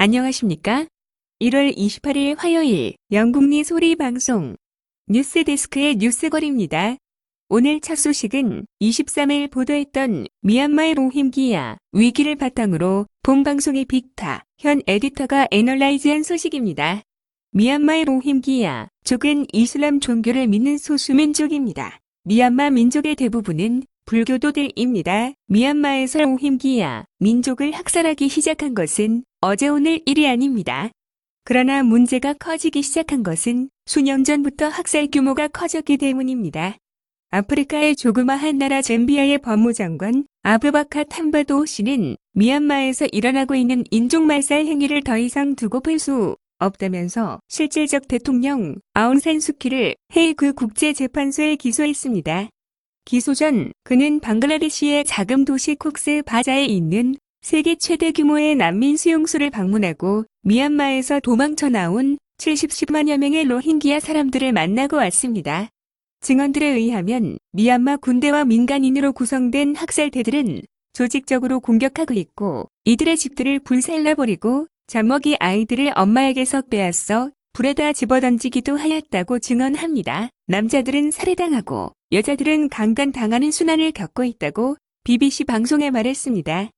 안녕하십니까? 1월 28일 화요일 영국리 소리 방송 뉴스 데스크의 뉴스거리입니다. 오늘 첫 소식은 23일 보도했던 미얀마의 로힝기야 위기를 바탕으로 본 방송의 빅타 현 에디터가 애널라이즈한 소식입니다. 미얀마의 로힝기야 족은 이슬람 종교를 믿는 소수민족입니다. 미얀마 민족의 대부분은 불교도들입니다. 미얀마에서 로힝기야 민족을 학살하기 시작한 것은 어제 오늘 일이 아닙니다. 그러나 문제가 커지기 시작한 것은 수년 전부터 학살 규모가 커졌기 때문입니다. 아프리카의 조그마한 나라 젬비아의 법무장관 아브바카 탐바도 씨는 미얀마에서 일어나고 있는 인종말살 행위를 더 이상 두고 볼수 없다면서 실질적 대통령 아웅산 수키를 헤이그 국제재판소에 기소했습니다. 기소 전 그는 방글라데시의 자금 도시 콕스 바자에 있는 세계 최대 규모의 난민 수용소를 방문하고 미얀마에서 도망쳐 나온 70만여 명의 로힝기아 사람들을 만나고 왔습니다. 증언들에 의하면 미얀마 군대와 민간인으로 구성된 학살대들은 조직적으로 공격하고 있고 이들의 집들을 불살라버리고 젖먹이 아이들을 엄마에게서 빼앗어 불에다 집어던지기도 하였다고 증언합니다. 남자들은 살해당하고 여자들은 강간당하는 순환을 겪고 있다고 BBC 방송에 말했습니다.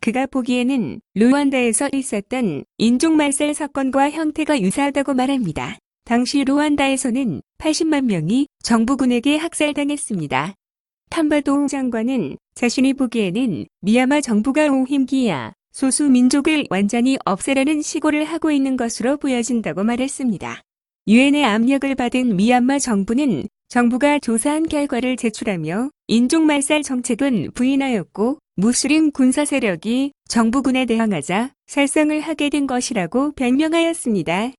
그가 보기에는 루안다에서 있었던 인종말살 사건과 형태가 유사하다고 말합니다. 당시 루안다에서는 80만 명이 정부군에게 학살당했습니다. 탐바도 장관은 자신이 보기에는 미야마 정부가 로힘기야 소수 민족을 완전히 없애려는 시고를 하고 있는 것으로 보여진다고 말했습니다. 유엔의 압력을 받은 미얀마 정부는 정부가 조사한 결과를 제출하며 인종말살 정책은 부인하였고 무슬림 군사 세력이 정부군에 대항하자 살상을 하게 된 것이라고 변명하였습니다.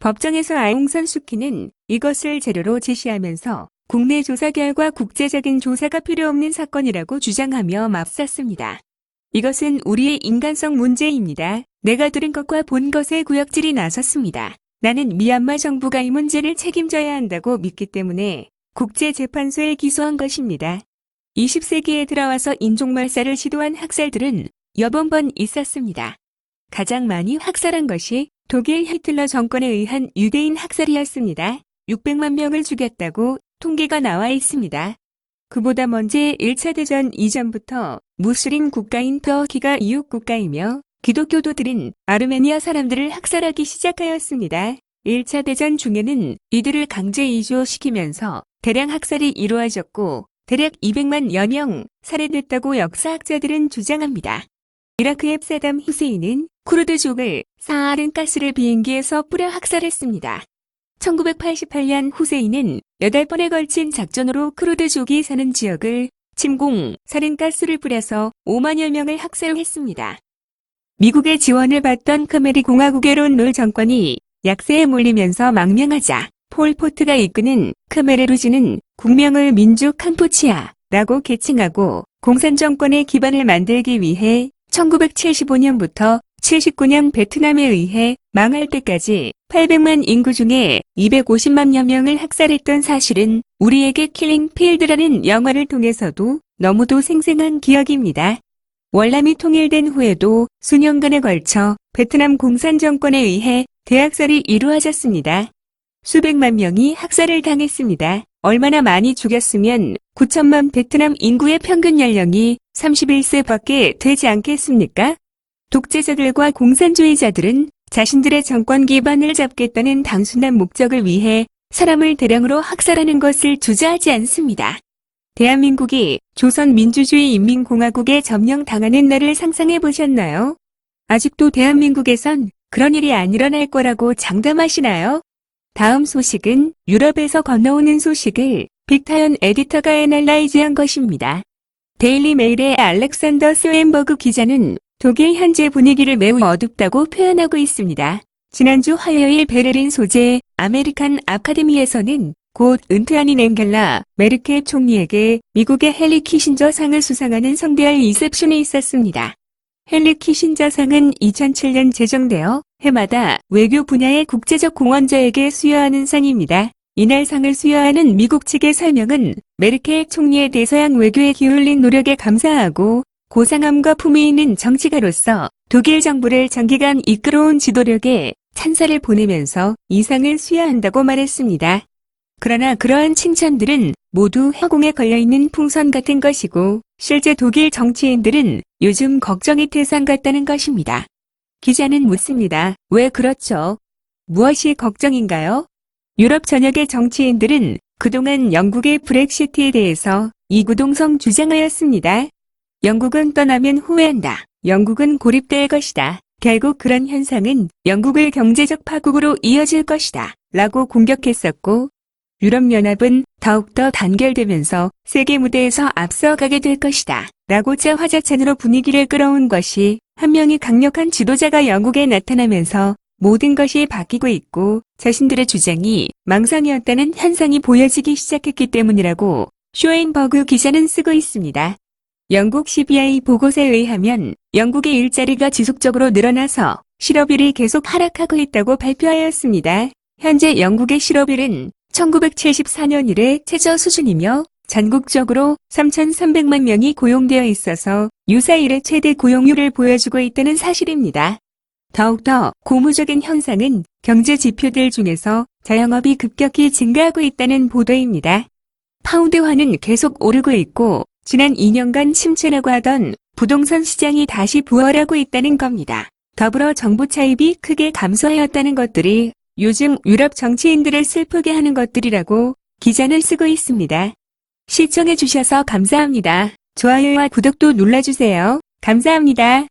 법정에서 아웅산 수키는 이것을 재료로 제시하면서 국내 조사 결과 국제적인 조사가 필요 없는 사건이라고 주장하며 맞섰습니다. 이것은 우리의 인간성 문제입니다. 내가 들은 것과 본 것의 구역질이 나섰습니다. 나는 미얀마 정부가 이 문제를 책임져야 한다고 믿기 때문에 국제재판소에 기소한 것입니다. 20세기에 들어와서 인종말살을 시도한 학살들은 여번 번 있었습니다. 가장 많이 학살한 것이 독일 히틀러 정권에 의한 유대인 학살이었습니다. 600만 명을 죽였다고 통계가 나와 있습니다. 그보다 먼저 1차 대전 이전부터 무슬림 국가인 터키가 이웃 국가이며 기독교도들은 아르메니아 사람들을 학살하기 시작하였습니다. 1차 대전 중에는 이들을 강제 이주시키면서 대량 학살이 이루어졌고 대략 200만 여 명 살해됐다고 역사학자들은 주장합니다. 이라크의 사담 후세인은 쿠르드족을 사하른 가스를 비행기에서 뿌려 학살했습니다. 1988년 후세인은 8번에 걸친 작전으로 크루드족이 사는 지역을 침공, 살인가스를 뿌려서 5만여 명을 학살했습니다. 미국의 지원을 받던 크메리 공화국의 론롤 정권이 약세에 몰리면서 망명하자 폴 포트가 이끄는 크메르루지는 국명을 민주 캄푸치아라고 개칭하고 공산 정권의 기반을 만들기 위해 1975년부터 79년 베트남에 의해 망할 때까지 800만 인구 중에 250만여 명을 학살했던 사실은 우리에게 킬링 필드라는 영화를 통해서도 너무도 생생한 기억입니다. 월남이 통일된 후에도 수년간에 걸쳐 베트남 공산 정권에 의해 대학살이 이루어졌습니다. 수백만 명이 학살을 당했습니다. 얼마나 많이 죽였으면 9천만 베트남 인구의 평균 연령이 31세밖에 되지 않겠습니까? 독재자들과 공산주의자들은 자신들의 정권 기반을 잡겠다는 단순한 목적을 위해 사람을 대량으로 학살하는 것을 주저하지 않습니다. 대한민국이 조선민주주의 인민공화국에 점령당하는 날을 상상해 보셨나요? 아직도 대한민국에선 그런 일이 안 일어날 거라고 장담하시나요? 다음 소식은 유럽에서 건너오는 소식을 빅타연 에디터가 애널라이즈한 것입니다. 데일리 메일의 알렉산더 스웬버그 기자는 독일 현재 분위기를 매우 어둡다고 표현하고 있습니다. 지난주 화요일 베를린 소재 아메리칸 아카데미에서는 곧 은퇴하는 앵겔라 메르켈 총리에게 미국의 헨리 키신저 상을 수상하는 성대할 리셉션이 있었습니다. 헨리 키신저 상은 2007년 제정되어 해마다 외교 분야의 국제적 공헌자에게 수여하는 상입니다. 이날 상을 수여하는 미국 측의 설명은 메르켈 총리의 대서양 외교에 기울인 노력에 감사하고 고상함과 품위 있는 정치가로서 독일 정부를 장기간 이끌어온 지도력에 찬사를 보내면서 이상을 수여한다고 말했습니다. 그러나 그러한 칭찬들은 모두 허공에 걸려있는 풍선 같은 것이고 실제 독일 정치인들은 요즘 걱정이 태산 같다는 것입니다. 기자는 묻습니다. 왜 그렇죠? 무엇이 걱정인가요? 유럽 전역의 정치인들은 그동안 영국의 브렉시트에 대해서 이구동성 주장하였습니다. 영국은 떠나면 후회한다. 영국은 고립될 것이다. 결국 그런 현상은 영국을 경제적 파국으로 이어질 것이다. 라고 공격했었고, 유럽연합은 더욱더 단결되면서 세계 무대에서 앞서가게 될 것이다. 라고자 화자찬으로 분위기를 끌어온 것이 한 명의 강력한 지도자가 영국에 나타나면서 모든 것이 바뀌고 있고 자신들의 주장이 망상이었다는 현상이 보여지기 시작했기 때문이라고 쇼엔버그 기자는 쓰고 있습니다. 영국 CBI 보고서에 의하면 영국의 일자리가 지속적으로 늘어나서 실업률이 계속 하락하고 있다고 발표하였습니다. 현재 영국의 실업률은 1974년 이래 최저 수준이며 전국적으로 3,300만 명이 고용되어 있어서 유사 이래 최대 고용률을 보여주고 있다는 사실입니다. 더욱더 고무적인 현상은 경제 지표들 중에서 자영업이 급격히 증가하고 있다는 보도입니다. 파운드화는 계속 오르고 있고 지난 2년간 침체라고 하던 부동산 시장이 다시 부활하고 있다는 겁니다. 더불어 정부 차입이 크게 감소하였다는 것들이 요즘 유럽 정치인들을 슬프게 하는 것들이라고 기자는 쓰고 있습니다. 시청해주셔서 감사합니다. 좋아요와 구독도 눌러주세요. 감사합니다.